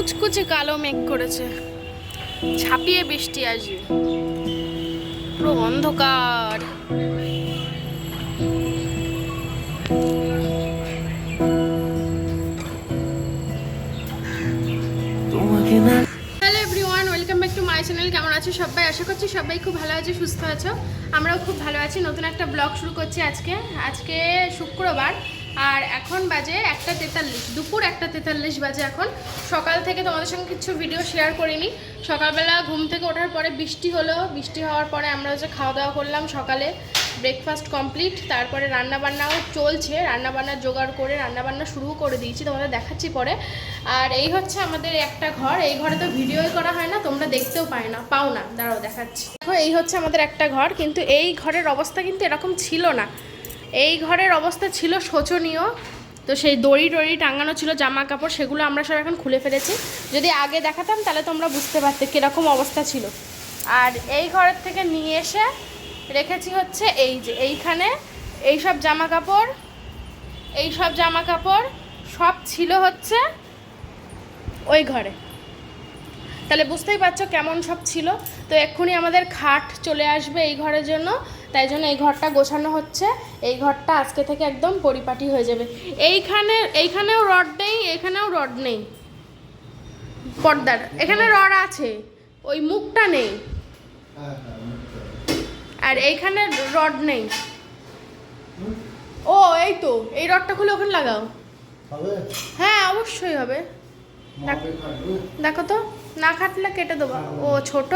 কুচকুচে কালো মেঘ করেছে। ছাপিয়ে বৃষ্টি আসবে। পুরো অন্ধকার। চ্যানেল কেমন আছো সবাই? আশা করছি সবাই খুব ভালো আছে সুস্থ আছো। আমরাও খুব ভালো আছি। নতুন একটা ব্লগ শুরু করছি আজকে। আজকে শুক্রবার। আর এখন বাজে একটা তেতাল্লিশ, দুপুর একটা তেতাল্লিশ বাজে এখন। সকাল থেকে তোমাদের সঙ্গে কিছু ভিডিও শেয়ার করিনি। সকালবেলা ঘুম থেকে ওঠার পরে বৃষ্টি হলো। বৃষ্টি হওয়ার পরে আমরা হচ্ছে খাওয়া দাওয়া করলাম সকালে। ব্রেকফাস্ট কমপ্লিট তারপরে রান্নাবান্নাও চলছে। রান্নাবান্না জোগাড় করে রান্নাবান্না শুরু করে দিয়েছি, তোমাদের দেখাচ্ছি পরে। আর এই হচ্ছে আমাদের একটা ঘর। এই ঘরে তো ভিডিওই করা হয় না, তোমরা দেখতেও পায় না, পাও না। দাঁড়াও দেখাচ্ছি। দেখো, এই হচ্ছে আমাদের একটা ঘর, কিন্তু এই ঘরের অবস্থা কিন্তু এরকম ছিল না। এই ঘরের অবস্থা ছিল শোচনীয়। তো সেই দড়ি টড়ি টাঙানো ছিল, জামা কাপড়, সেগুলো আমরা সব এখন খুলে ফেলেছি। যদি আগে দেখাতাম, তাহলে তোমরা বুঝতে পারতে কীরকম অবস্থা ছিল। আর এই ঘরের থেকে নিয়ে এসে রেখেছি হচ্ছে এই যে, এইখানে এই সব জামা কাপড়, এই সব জামা কাপড়, সব ছিল হচ্ছে ওই ঘরে। তাহলে বুঝতেই পারছ কেমন সব ছিল। তো এক্ষুনি আমাদের খাট চলে আসবে এই ঘরের জন্য। তাই জন্য এই ঘরটা গোছানো হচ্ছে। এই ঘরটা আজকে থেকে একদম পরিপাটি হয়ে যাবে। এইখানে এইখানেও রড নেই এখানেও রড নেই। পর্দার এখানে রড আছে ওই মুখটা নেই। আর এইখানে রড নেই। ও এই তো এই রডটা খুলে ওখানে লাগাও। হ্যাঁ অবশ্যই হবে। দেখো তো না খাটলে কেটে দেবো। ও ছোট?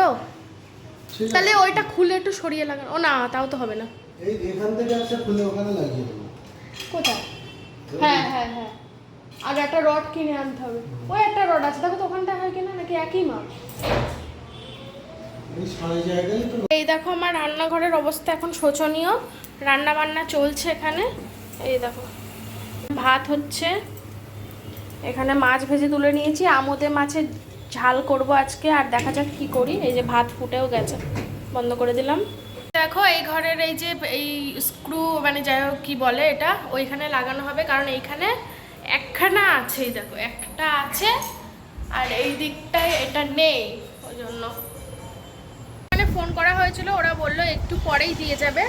তাহলে ওইটা খুলে একটু সরিয়ে লাগানো। ও না তাও তো হবে না। এই এখান থেকে একটা খুলে ওখানে লাগিয়ে দেবো। কোথায়? হ্যাঁ হ্যাঁ হ্যাঁ। আর একটা রড কিনে আনতে হবে। ওই একটা রড আছে। দেখো তো ওখানটা হয় কিনা নাকি একই মাপ? এই দেখো আমার রান্নাঘরের অবস্থা এখন শোচনীয়। রান্না বান্না চলছে এখানে। এই দেখো। ভাত হচ্ছে। এখানে মাছ ভেজে তুলে নিয়েছি। আমোদে মাছের ঝাল করব আজকে, আর দেখা যাক কি করি। এই যে ভাত ফুটেও গেছে, বন্ধ করে দিলাম। দেখো, এই ঘরের এই যে এই স্ক্রু মানে যাই হোক কী বলে এটা, ওইখানে লাগানো হবে, কারণ এইখানে একখানা আছে, এই দেখো, একটা আছে, আর এই দিকটায় এটা নেই, ওই জন্য। মানে ফোন করা হয়েছিল, ওরা বলল একটু পরেই দিয়ে যাবে।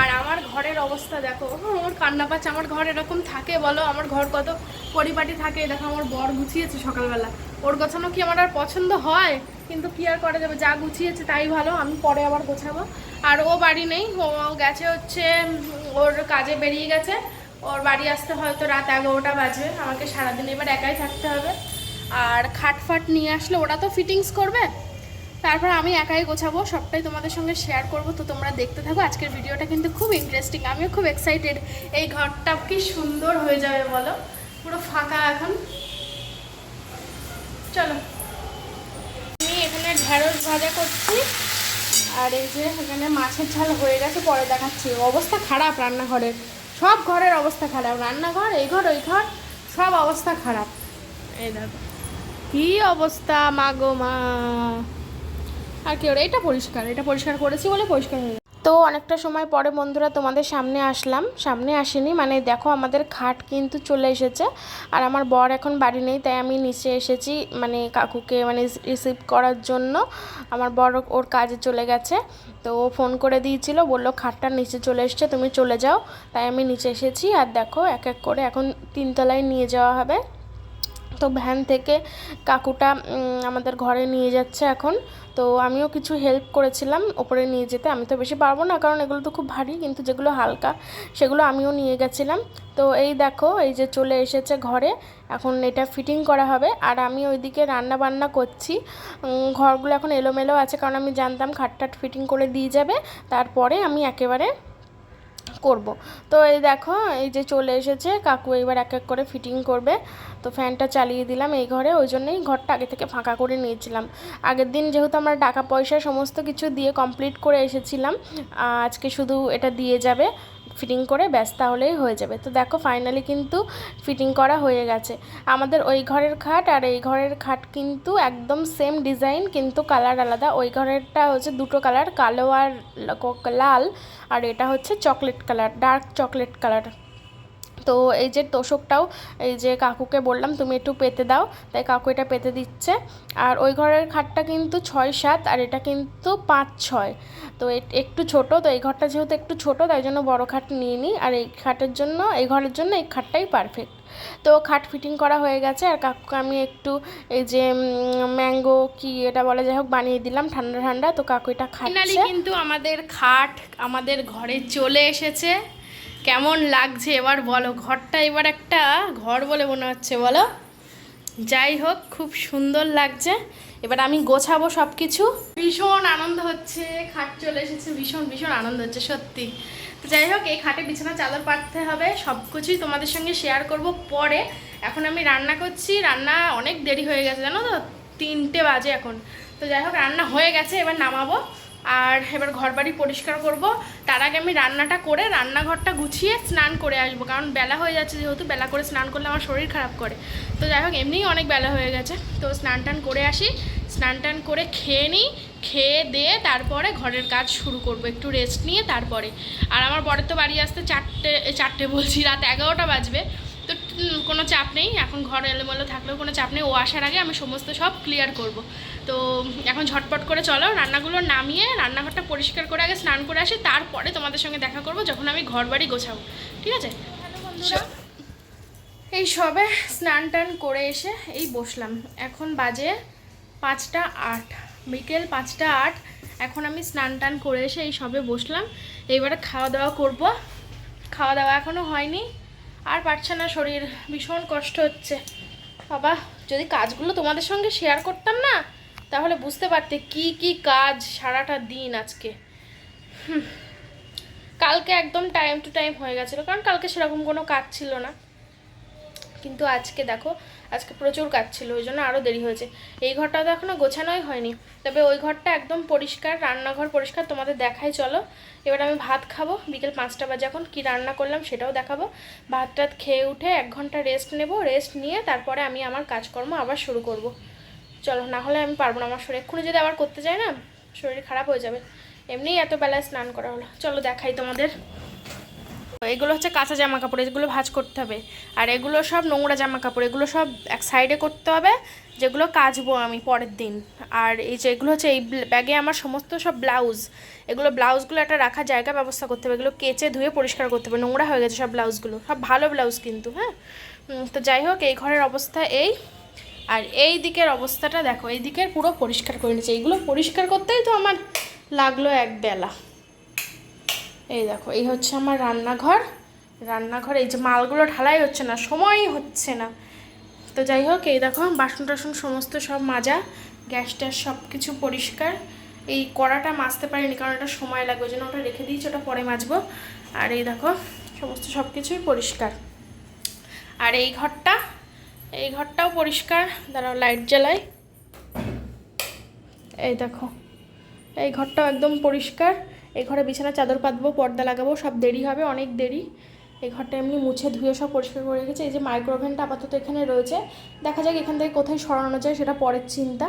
আর আমার ঘরের অবস্থা দেখো আমার কান্না পাচ্ছে, আমার ঘর এরকম থাকে বলো, আমার ঘর কত পরিপাটি থাকে, দেখো আমার বর গুছিয়েছে সকালবেলা। ওর গোছানো কি আমার আর পছন্দ হয়? কিন্তু কি আর করা যাবে? যা গুছিয়েছে তাই ভালো, আমি পরে আবার গোছাবো। আর ও বাড়ি নেই, ও গেছে হচ্ছে ওর কাজে বেরিয়ে গেছে। ওর বাড়ি আসতে হয়তো রাত এগারোটা বাজে, আমাকে সারাদিন এবার একাই থাকতে হবে। আর খাট ফাট নিয়ে আসলে ওরা তো ফিটিংস করবে? তারপর আমি একাই গোছাবো, সবটাই তোমাদের সঙ্গে শেয়ার করব। তো তোমরা দেখতে থাকো, আজকের ভিডিওটা কিন্তু খুব ইন্টারেস্টিং আমিও খুব এক্সাইটেড এই ঘরটা কি সুন্দর হয়ে যাবে বলো? পুরো ফাঁকা এখন। চলো। আমি এখানে ঢেঁড়স ভাজা করছি, আর এই যে এখানে মাছের ঝাল হয়ে গেছে, পরে দেখাচ্ছি। অবস্থা খারাপ রান্নাঘরের। সব ঘরের অবস্থা খারাপ, রান্নাঘর, এই ঘর, ওই ঘর, সব অবস্থা খারাপ। এই দেখো। কি অবস্থা মাগো মা। আর কি এটা পরিষ্কার এটা পরিষ্কার করেছি বলে পরিষ্কার হয়ে তো অনেকটা সময় পরে বন্ধুরা তোমাদের সামনে আসলাম, সামনে আসেনি মানে দেখো আমাদের খাট কিন্তু চলে এসেছে, আর আমার বর এখন বাড়ি নেই, তাই আমি নিচে এসেছি মানে কাকুকে মানে রিসিভ করার জন্য, আমার বর ওর কাজে চলে গেছে, তো ও ফোন করে দিয়েছিল, বলল খাটটা নিচে চলে এসছে, তুমি চলে যাও, তাই আমি নিচে এসেছি, আর দেখো এক এক করে এখন তিনতলায় নিয়ে যাওয়া হবে। তো ভ্যান থেকে কাকুটা আমাদের ঘরে নিয়ে যাচ্ছে এখন। তো আমিও কিছু হেল্প করেছিলাম ওপরে নিয়ে যেতে। আমি তো বেশি পারব না, কারণ এগুলো তো খুব ভারী, কিন্তু যেগুলো হালকা, সেগুলো আমিও নিয়ে গেছিলাম। তো এই দেখো, এই যে চলে এসেছে ঘরে, এখন এটা ফিটিং করা হবে। আর আমি ওইদিকে রান্না বান্না করছি ঘরগুলো এখন এলোমেলো আছে, কারণ আমি জানতাম খাটটাট ফিটিং করে দিয়ে যাবে। তারপরে আমি একেবারে করব। তো এই দেখো, এই যে চলে এসেছে, কাকু এবার এক এক করে ফিটিং করবে। তো ফ্যানটা চালিয়ে দিলাম এই ঘরে, ওই জন্যই ঘরটা আগে থেকে ফাঁকা করে নিয়েছিলাম। আগের দিন যেহেতু আমরা টাকা পয়সা সমস্ত কিছু দিয়ে কমপ্লিট করে এসেছিলাম আজকে শুধু এটা দিয়ে যাবে। ফিটিং করে ব্যাস তাহলেই হয়ে যাবে। তো দেখো ফাইনালি কিন্তু ফিটিং করা হয়ে গেছে। আমাদের ওই ঘরের খাট আর এই ঘরের খাট কিন্তু একদম সেম ডিজাইন কিন্তু কালার আলাদা। ওই ঘরেরটা হচ্ছে দুটো কালার কালো আর লাল আর এটা হচ্ছে chocolate colour dark chocolate colour তো এই যে তোষকটাও এই যে কাকুকে বললাম তুমি একটু পেতে দাও। তাই কাকু এটা পেতে দিচ্ছে। আর ওই ঘরের খাটটা কিন্তু ছয় সাত আর এটা কিন্তু পাঁচ ছয়। তো একটু ছোট তো এই ঘরটা যেহেতু একটু ছোট তাই জন্য বড় খাট নিয়ে নিই। আর এই খাটের জন্য এই ঘরের জন্য এই খাটটাই পারফেক্ট তো খাট ফিটিং করা হয়ে গেছে আর কাকুকে আমি একটু এই যে ম্যাঙ্গো কি এটা বলে যাই হোক বানিয়ে দিলাম ঠান্ডা ঠান্ডা। তো কাকু এটা খাচ্ছে। কিন্তু আমাদের খাট আমাদের ঘরে চলে এসেছে। কেমন লাগছে এবার বলো? ঘরটা এবার একটা ঘর বলে মনে হচ্ছে, বলো? যাই হোক, খুব সুন্দর লাগছে। এবার আমি গোছাবো সব কিছু ভীষণ আনন্দ হচ্ছে, খাট চলে এসেছে, ভীষণ ভীষণ আনন্দ হচ্ছে, সত্যি। তো যাই হোক, এই খাটে বিছানা, চাদর পাততে হবে সব কিছুই তোমাদের সঙ্গে শেয়ার করব পরে। এখন আমি রান্না করছি, রান্না অনেক দেরি হয়ে গেছে, জানো তো? তিনটে বাজে এখন। তো যাই হোক, রান্না হয়ে গেছে, এবার নামাবো। আর এবার ঘর বাড়ি পরিষ্কার করব। তার আগে আমি রান্নাটা করে রান্নাঘরটা গুছিয়ে স্নান করে আসব। কারণ বেলা হয়ে যাচ্ছে যেহেতু, বেলা করে স্নান করলে আমার শরীর খারাপ করে। তো যাই হোক, এমনিই অনেক বেলা হয়ে গেছে। তো স্নান টান করে আসি। স্নান টান করে খেয়ে নিই, খেয়ে দিয়ে তারপরে ঘরের কাজ শুরু করব। একটু রেস্ট নিয়ে তারপরে। আর আমার বরের তো বাড়ি আসতে চারটে চারটে বলছি, রাত এগারোটা বাজবে। কোনো চাপ নেই। এখন ঘর এলোমেলো থাকলেও কোনো চাপ নেই। ও আসার আগে আমি সমস্ত সব ক্লিয়ার করব। তো এখন ঝটপট করে চলো রান্নাগুলো নামিয়ে রান্নাঘরটা পরিষ্কার করে আগে স্নান করে আসি তারপরে তোমাদের সঙ্গে দেখা করব যখন আমি ঘর বাড়ি গোছাবো। ঠিক আছে? এই সবে স্নান টান করে এসে এই বসলাম। এখন বাজে পাঁচটা আট বিকেল পাঁচটা আট। এখন আমি স্নান টান করে এসে এই সবে বসলাম। এইবারে খাওয়া দাওয়া করব। খাওয়া দাওয়া এখনও হয়নি। আর পারছে না, শরীর ভীষণ কষ্ট হচ্ছে। বাবা, যদি কাজগুলো তোমাদের সঙ্গে শেয়ার করতাম না, তাহলে বুঝতে পারতে কি কি কাজ সারাটা দিন আজকে। কালকে একদম টাইম টু টাইম হয়ে গেছিল, কারণ কালকে সেরকম কোনো কাজ ছিল না। কিন্তু আজকে দেখো আজকে প্রচুর কাজ ছিল ওই জন্য আরও দেরি হয়েছে। এই ঘরটা তো এখনও গোছানোই হয়নি। তবে ওই ঘরটা একদম পরিষ্কার, রান্নাঘর পরিষ্কার, তোমাদের দেখাই চলো। এবার আমি ভাত খাব, বিকেল পাঁচটা বাজে এখন, কি রান্না করলাম সেটাও দেখাবো। ভাত টাত খেয়ে উঠে এক ঘণ্টা রেস্ট নেব রেস্ট নিয়ে তারপরে আমি আমার কাজকর্ম আবার শুরু করব। চলো, না হলে আমি পারব না আমার শরীর। এক্ষুনি যদি আবার করতে যাই না, শরীর খারাপ হয়ে যাবে। এমনিই এত বেলায় স্নান করা হলো। চলো দেখাই তোমাদের। এগুলো হচ্ছে কাঁচা জামা কাপড় এগুলো ভাজ করতে হবে। আর এগুলো সব নোংরা জামা কাপড় এগুলো সব এক সাইডে করতে হবে, যেগুলো কাচবো আমি পরের দিন। আর এই যে এগুলো হচ্ছে এই ব্যাগে আমার সমস্ত সব ব্লাউজ এগুলো ব্লাউজগুলো একটা রাখার জায়গা ব্যবস্থা করতে হবে। এগুলো কেচে ধুয়ে পরিষ্কার করতে হবে। নোংরা হয়ে গেছে সব ব্লাউজগুলো সব ভালো ব্লাউজ কিন্তু হ্যাঁ? তো যাই হোক, এই ঘরের অবস্থা এই। আর এই দিকের অবস্থাটা দেখো, এই দিকের পুরো পরিষ্কার করে নিচ্ছে এইগুলো পরিষ্কার করতেই তো আমার লাগল এক বেলা। এই দেখো, এই হচ্ছে আমার রান্নাঘর। রান্নাঘর, এই যে মালগুলো ঢালাই হচ্ছে না সময়ই হচ্ছে না। তো যাই হোক, এই দেখো, বাসন টাসন সমস্ত সব মাজা, গ্যাস ট্যাস সব কিছু পরিষ্কার। এই কড়াটা মাজতে পারিনি কারণ এটা সময় লাগবে জন্য ওটা রেখে দিয়েছি, ওটা পরে মাজবো। আর এই দেখো, সমস্ত সব কিছুই পরিষ্কার। আর এই ঘরটা, এই ঘরটাও পরিষ্কার। দাঁড়াও, লাইট জ্বালাই। এই দেখো, এই ঘরটাও একদম পরিষ্কার। এই ঘরে বিছানা চাদর পাতবো, পর্দা লাগাবো, সব দেরি হবে, অনেক দেরি। এই ঘরটা এমনি মুছে ধুয়ে সব পরিষ্কার করে রেখেছে। এই যে মাইক্রোওভেনটা আপাতত এখানে রয়েছে। দেখা যাক এখান থেকে কোথায় সরানো যায়, সেটা পরের চিন্তা।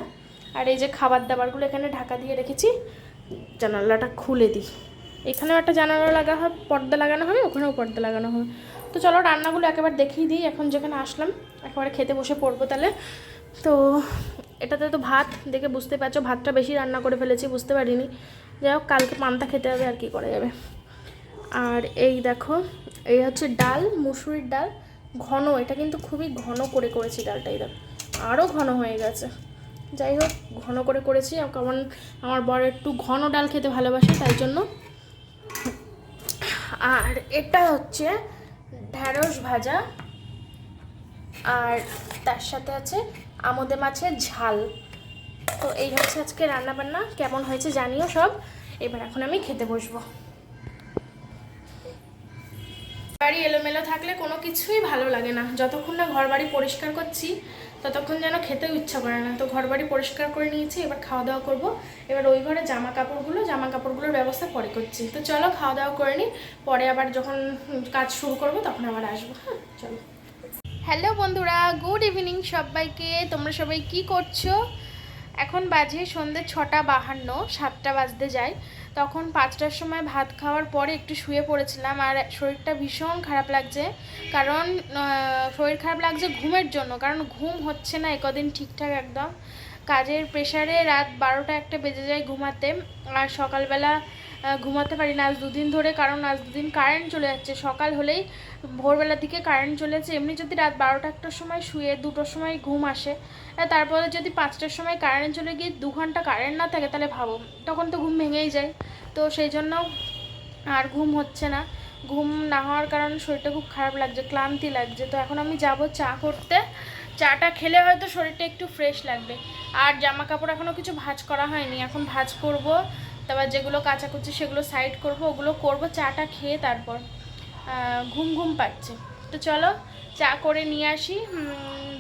আর এই যে খাবার দাবারগুলো এখানে ঢাকা দিয়ে রেখেছি, জানালাটা খুলে দিই। এখানেও একটা জানালা লাগা হবে, পর্দা লাগানো হবে, ওখানেও পর্দা লাগানো হবে। তো চলো রান্নাগুলো একেবারে দেখিয়ে দিই, এখন যেখানে আসলাম, একেবারে খেতে বসে পড়ব তাহলে। তো এটাতে তো ভাত, দেখে বুঝতে পারছ, ভাতটা বেশি রান্না করে ফেলেছি, বুঝতে পারিনি। যাই হোক, কালকে পান্তা খেতে হবে আর কি করা যাবে। আর এই দেখো, এই হচ্ছে ডাল, মুসুরির ডাল, ঘন, এটা কিন্তু খুবই ঘন করে করেছি ডালটা, এই দেখো। আরও ঘন হয়ে গেছে। যাই হোক, ঘন করে করেছি কারণ আমার বর একটু ঘন ডাল খেতে ভালোবাসে, তাই জন্য। আর এটা হচ্ছে ঢ্যাঁড়স ভাজা, আর তার সাথে আছে আমোদে মাছের ঝাল। তো এই হচ্ছে আজকে রান্না বান্না কেমন হয়েছে জানিও সব। এবার এখন আমি খেতে বসবো। বাড়ি এলোমেলো থাকলে কোনো কিছুই ভালো লাগে না। যতক্ষণ না ঘর বাড়ি পরিষ্কার করছি, ততক্ষণ যেন খেতেও ইচ্ছা করে না। তো ঘর বাড়ি পরিষ্কার করে নিয়েছি, এবার খাওয়া দাওয়া করব। এবার ওই ঘরে জামা কাপড়গুলো জামা কাপড়গুলোর ব্যবস্থা পরে করছি। তো চলো খাওয়া দাওয়া করে নিই পরে আবার যখন কাজ শুরু করব, তখন আবার আসব। হ্যাঁ চলো। হ্যালো বন্ধুরা, গুড ইভিনিং সবাইকে। তোমরা সবাই কি করছ? এখন বাজে সন্ধ্যে ছটা বাহান্ন, সাতটা বাজতে যায়। তখন পাঁচটার সময় ভাত খাওয়ার পরে একটু শুয়ে পড়েছিলাম আর শরীরটা ভীষণ খারাপ লাগছে। কারণ শরীর খারাপ লাগছে ঘুমের জন্য, কারণ ঘুম হচ্ছে না একদিন ঠিকঠাক একদম। কাজের প্রেশারে রাত বারোটা একটা বেজে যায় ঘুমাতে। আর সকালবেলা ঘুমাতে পারি না। আজ দুদিন ধরে কারণ আজ দুদিন কারেন্ট চলে যাচ্ছে। সকাল হলেই ভোরবেলার দিকে কারেন্ট চলে যাচ্ছে। এমনি যদি রাত বারোটা একটার সময় শুয়ে দুটোর সময় ঘুম আসে তারপরে যদি পাঁচটার সময় কারেন্ট চলে গিয়ে দু ঘণ্টা কারেন্ট না থাকে, তাহলে ভাবো, তখন তো ঘুম ভেঙেই যায়। তো সেই জন্য আর ঘুম হচ্ছে না। ঘুম না হওয়ার কারণে শরীরটা খুব খারাপ লাগছে, ক্লান্তি লাগছে। তো এখন আমি যাব চা করতে। চাটা খেলে হয়তো শরীরটা একটু ফ্রেশ লাগবে। আর জামা কাপড় এখনও কিছু ভাজ করা হয়নি। এখন ভাজ করব, তারপর যেগুলো কাচাকুচি সেগুলো সাইড করব, ওগুলো করব, চাটা খেয়ে তারপর ঘুম ঘুম পাচ্ছে। তো চলো, চা করে নিয়ে আসি।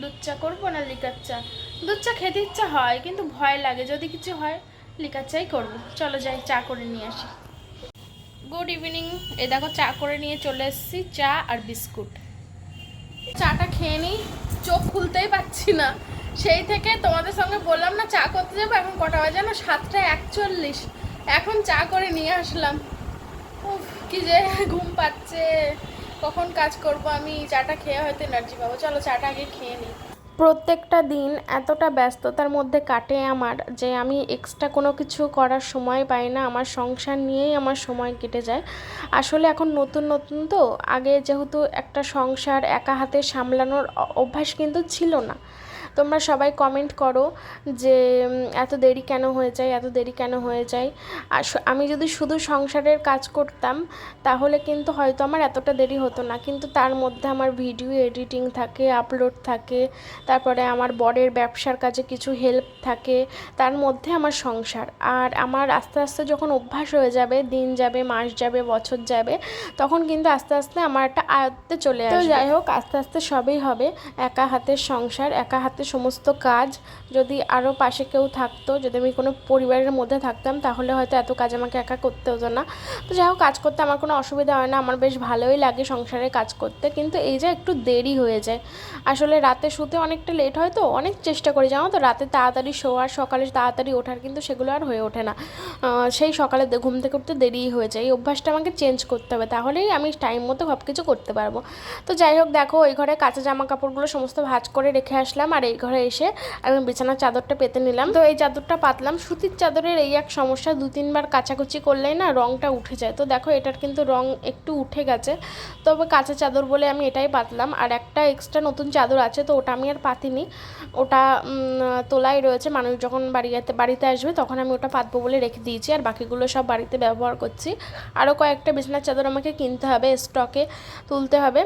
দুধ চা করব না লিকার চা? দুধ চা খেতে ইচ্ছা হয়, কিন্তু ভয় লাগে। যদি কিছু হয়, লিকার চাই করব। চলো যাই, চা করে নিয়ে আসি। গুড ইভিনিং এ দেখো, চা করে নিয়ে চলে এসেছি, চা আর বিস্কুট। চাটা খেয়ে নিই। চোখ খুলতেই পাচ্ছি না। সেই থেকে তোমাদের সঙ্গে বললাম না, চা করতে যাব, এখন কটা বাজে না সাতটা একচল্লিশ। এখন চা করে নিয়ে আসলাম। উফ, কি যে ঘুম পাচ্ছে। কখন কাজ করব আমি? চাটা খেয়ে হয়তো এনার্জি পাবো। চলো, চাটা আগে খেয়ে নিই। প্রত্যেকটা দিন এতটা ব্যস্ততার মধ্যে কাটে আমার যে আমি এক্সট্রা কোনো কিছু করার সময় পাই না। আমার সংসার নিয়েই আমার সময় কেটে যায়। আসলে এখন নতুন নতুন তো। আগে যেহেতু একটা সংসার একা হাতে সামলানোর অভ্যাস কিন্তু ছিল না। তোমরা সবাই কমেন্ট করো যে এত দেরি কেন হয়ে যায় এত দেরি কেন হয়ে যায়। আর আমি যদি শুধু সংসারের কাজ করতাম তাহলে কিন্তু হয়তো আমার এতটা দেরি হতো না। কিন্তু তার মধ্যে আমার ভিডিও এডিটিং থাকে আপলোড থাকে তারপরে আমার বরের ব্যবসার কাজে কিছু হেল্প থাকে তার মধ্যে আমার সংসার। আর আমার আস্তে আস্তে যখন অভ্যাস হয়ে যাবে দিন যাবে মাস যাবে বছর যাবে তখন কিন্তু আস্তে আস্তে আমার একটা আয়ত্তে চলে আসবে। যাই হোক আস্তে আস্তে সবই হবে। একা হাতের সংসার একা হাতে সমস্ত কাজ যদি আরও পাশে কেউ থাকতো, যদি আমি কোনো পরিবারের মধ্যে থাকতাম, তাহলে হয়তো এত কাজ আমাকে একা করতে হতো না। তো যাই হোক, কাজ করতে আমার কোনো অসুবিধা হয় না, আমার বেশ ভালোই লাগে সংসারে কাজ করতে, কিন্তু এই যে একটু দেরি হয়ে যায়। আসলে রাতে শুতে অনেকটা লেট হয় তো, অনেক চেষ্টা করি, জানো তো? রাতে তাড়াতাড়ি শোয়ার, সকালে তাড়াতাড়ি ওঠার, কিন্তু সেগুলো আর হয়ে ওঠে না। সেই সকালে ঘুম থেকে উঠতে দেরিই হয়ে যায়, এই অভ্যাসটা আমাকে চেঞ্জ করতে হবে, তাহলেই আমি টাইম মতো সব কিছু করতে পারব। তো যাই হোক, দেখো, ওই ঘরে কাঁচা জামা কাপড়গুলো সমস্ত ভাঁজ করে রেখে আসলাম, আর এই ঘরে এসে আমি বিছানার চাদরটা পেতে নিলাম। তো এই চাদরটা পাতলাম। সুতির চাদরের এই এক সমস্যা, দু, তিনবার কাচাকুচি করলেই না রঙটা উঠে যায়। তো দেখো এটার কিন্তু রং একটু উঠে গেছে। তবে কাঁচা চাদর বলে আমি এটাই পাতলাম। আর একটা এক্সট্রা নতুন চাদর আছে, তো ওটা আমি আর পাতিনি। ওটা তোলাই রয়েছে। মানুষ যখন বাড়িতে বাড়িতে আসবে তখন আমি ওটা পাতবো বলে রেখে দিয়েছি। আর বাকিগুলো সব বাড়িতে ব্যবহার করছি। আরও কয়েকটা বিছানার চাদর আমাকে কিনতে হবে, স্টকে তুলতে হবে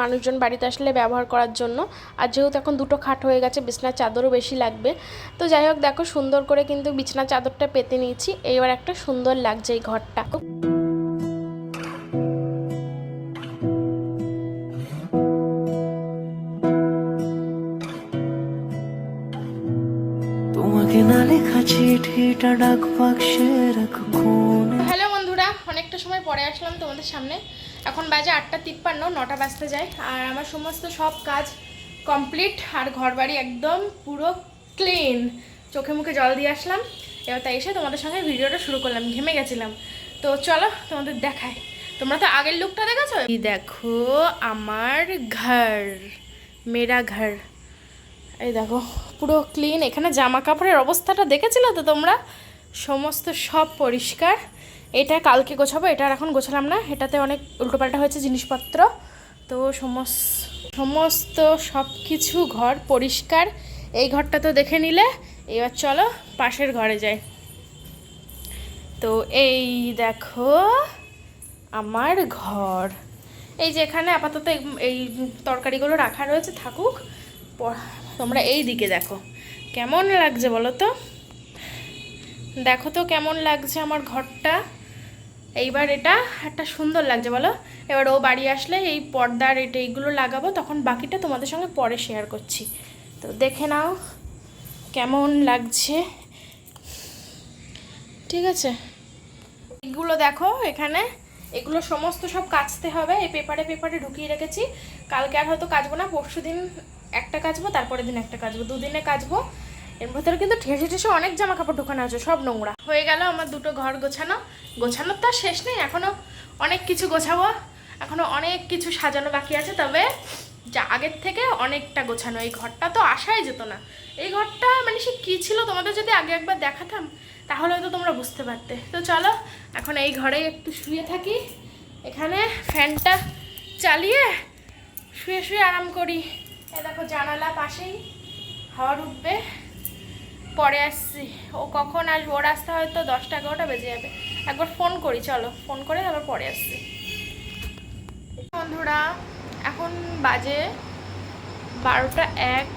মানুষজন বাড়িতে আসলে ব্যবহার করার জন্য। আর যেহেতু এখন দুটো খাট হয়ে গেছে বিছনার চাদরও বেশি লাগবে। তো যাই হোক দেখো সুন্দর করে কিন্তু বিছনার চাদরটা পেতে নিয়েছি। এইবার একটা সুন্দর লাগছে এই ঘরটা। তোমাকে না লেখা চিঠিটা ডাক বাক্সে রাখো হ্যালো বন্ধুরা অনেকটা সময় পরে আসলাম তোমাদের সামনে। এখন বাজে আটটা তিপ্পান্ন নটা বাজতে যায়। আর আমার সমস্ত সব কাজ কমপ্লিট আর ঘর বাড়ি একদম পুরো ক্লিন চোখে মুখে জল দিয়ে আসলাম। এবার তাই এসে তোমাদের সঙ্গে ভিডিওটা শুরু করলাম, ঘেমে গেছিলাম। তো চলো তোমাদের দেখাই। তোমরা তো আগের লুকটা দেখেছ? দেখো আমার ঘর, মেরা ঘর। এই দেখো, পুরো ক্লিন এখানে জামা কাপড়ের অবস্থাটা দেখেছিলে তো তোমরা? সমস্ত সব পরিষ্কার। এটা কালকে গোছাবো, এটা আর এখন গোছালাম না। এটাতে অনেক উল্টোপাল্টা হয়েছে জিনিসপত্র। তো সমস্ত সমস্ত সব কিছু ঘর পরিষ্কার। এই ঘরটা তো দেখে নিলে, এবার চলো পাশের ঘরে যাই। তো এই দেখো আমার ঘর। এই যে এখানে আপাতত এই- তরকারিগুলো রাখা রয়েছে, থাকুক। তোমরা এই দিকে দেখো। কেমন লাগছে বলো তো? দেখো তো কেমন লাগছে আমার ঘরটা। এইবার এটা একটা সুন্দর লাগছে, বলো? এবার ও বাড়ি আসলে এই পর্দার এটা এইগুলো লাগাবো, তখন বাকিটা তোমাদের সঙ্গে পরে শেয়ার করছি। তো দেখে নাও কেমন লাগছে। ঠিক আছে? এগুলো দেখো এখানে, এগুলো সমস্ত সব কাচতে হবে, এই পেপারে পেপারে ঢুকিয়ে রেখেছি। কালকে আর হয়তো কাচবো না পরশু দিন একটা কাচবো, তারপরের দিন একটা কাচবো, দুদিনে কাচবো। এর ভেতরে কিন্তু ঠেসে ঠেসে অনেক জামা কাপড় ঢোকানো আছে, সব নোংরা। হয়ে গেল আমার দুটো ঘর গোছানো। গোছানোর তো শেষ নেই, এখনও অনেক কিছু গোছাবো, এখনও অনেক কিছু সাজানো বাকি আছে, তবে যা আগের থেকে অনেকটা গোছানো। এই ঘরটা তো আসাই যেত না। এই ঘরটা মানে সে কী ছিল তোমাদের যদি আগে একবার দেখাতাম, তাহলে হয়তো তোমরা বুঝতে পারতে। তো চলো, এখন এই ঘরে একটু শুয়ে থাকি। এখানে ফ্যানটা চালিয়ে শুয়ে শুয়ে আরাম করি। এ দেখো জানালা পাশেই, হাওয়া ঢুকবে। পরে আসছি। ও কখন আসব? ওর আসতে হয়তো দশটা, এগারোটা বেজে যাবে। একবার ফোন করি, চলো। ফোন করে আবার পরে আসছি। বন্ধুরা, এখন বাজে বারোটা এক।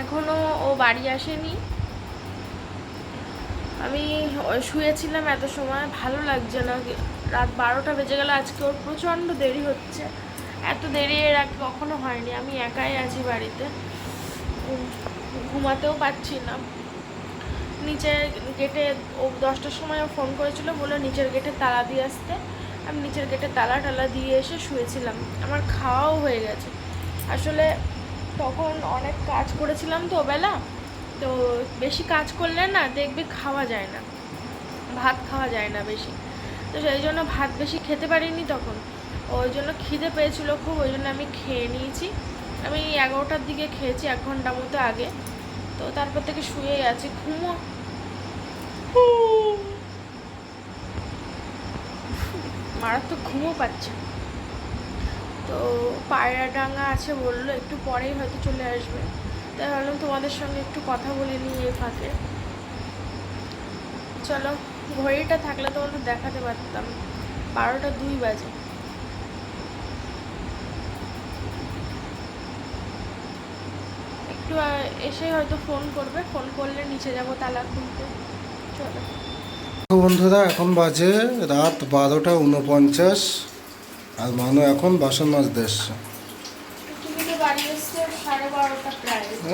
এখনও ও বাড়ি আসেনি। আমি শুয়েছিলাম এত সময়, ভালো লাগছে না। রাত বারোটা বেজে গেল, আজকে ওর প্রচণ্ড দেরি হচ্ছে। এত দেরি এর আগে কখনো হয়নি। আমি একাই আছি বাড়িতে। ঘুমাতেও পারছি না। নিচের গেটে ও দশটার সময় ও ফোন করেছিল বলে নিচের গেটে তালা দিয়ে আসতে। আমি নিচের গেটে তালা টালা দিয়ে এসে শুয়েছিলাম। আমার খাওয়াও হয়ে গেছে। আসলে তখন অনেক কাজ করেছিলাম তো বেলা। তো বেশি কাজ করলে না দেখবি খাওয়া যায় না। ভাত খাওয়া যায় না বেশি। তো সেই জন্য ভাত বেশি খেতে পারিনি তখন। ওই জন্য খিদে পেয়েছিল খুব, ওই জন্য আমি খেয়ে নিয়েছি। আমি এগারোটার দিকে খেয়েছি, এক ঘণ্টা মতো আগে। তারপর থেকে শুয়েই আছি, ঘুমো। মারাত্মক ঘুমও পাচ্ছে তো পায়রা ডাঙ্গা আছে বলল, একটু পরেই হয়তো চলে আসবে। তাই ভাবলাম তোমাদের সঙ্গে একটু কথা বলে নিই এই ফাঁকে। চলো, ঘড়িটা থাকলে তোমাদের দেখাতে পারতাম। বারোটা দুই বাজে। একটু এসে হয়তো ফোন করবে। ফোন করলে নিচে যাব তালা খুলতে। চলো। তো বন্ধুরা এখন বাজে রাত বারোটা উনপঞ্চাশ আর মানু এখন বাসন মাজতে এসছে।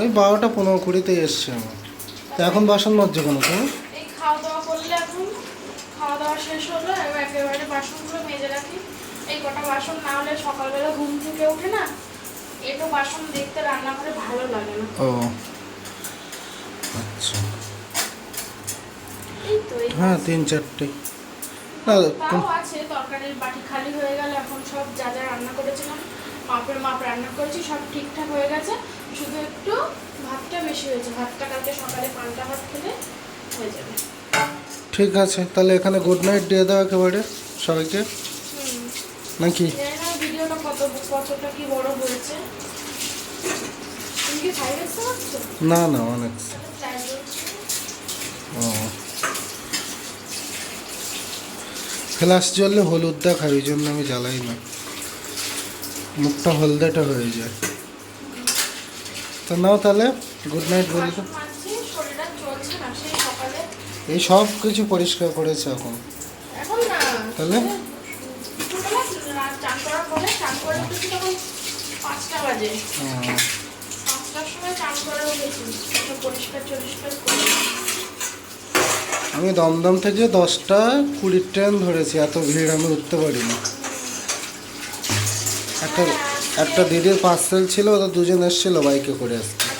ওই বারোটা পনেরো কুড়িতেই এসছে আমার। তো এখন বাসন মাজছে কেন তুমি? খাওয়া দাওয়া করলে এখন। খাওয়া দাওয়া শেষ হলো এবার একেবারে বাসনগুলো মেজে রাখি। এই কটা বাসন না হলে সকালবেলা ঘুম থেকে ওঠে না। এটো বাসন দেখতে রান্না করে ভালো লাগে না। ও আচ্ছা। হ্যাঁ তিন চারটে। না তাও আছে তরকারির বাটি খালি হয়ে গেল এখন সব যা যা রান্না করেছিলাম মাপের মাপ রান্না করেছি সব ঠিকঠাক হয়ে গেছে। শুধু একটু ভাতটা বেশি হয়েছে ভাতটা কালকে সকালে পান্তা ভাত খেলে হয়ে যাবে। ঠিক আছে তাহলে এখানে গুড নাইট দিয়ে দাও একেবারে সবাইকে। নাকি? না কত কতটা কি বড় হয়েছে? তুমি কি না না অনেক। ও। ফ্লাস জ্বললে হলুদ দেখায় ওই জন্য আমি জ্বালাই না। মুখটা হলদেটা হয়ে যায়। তো নাও তাহলে গুড নাইট বলি তো এই সব কিছু পরিষ্কার করেছে এখন। তাহলে? দুপুরবেলা রাত চান করার পরে চান করে উঠেছি তখন পাঁচটা বাজে। পাঁচটার সময় চান করে উঠেছি পরিষ্কার করে। আমি দমদম থেকে দশটা কুড়ির ট্রেন ধরেছি এত ভিড় আমি উঠতে পারিনি। একটা একটা দিদির পার্সেল ছিল ওদের দুজন এসেছিল বাইকে করে আসতে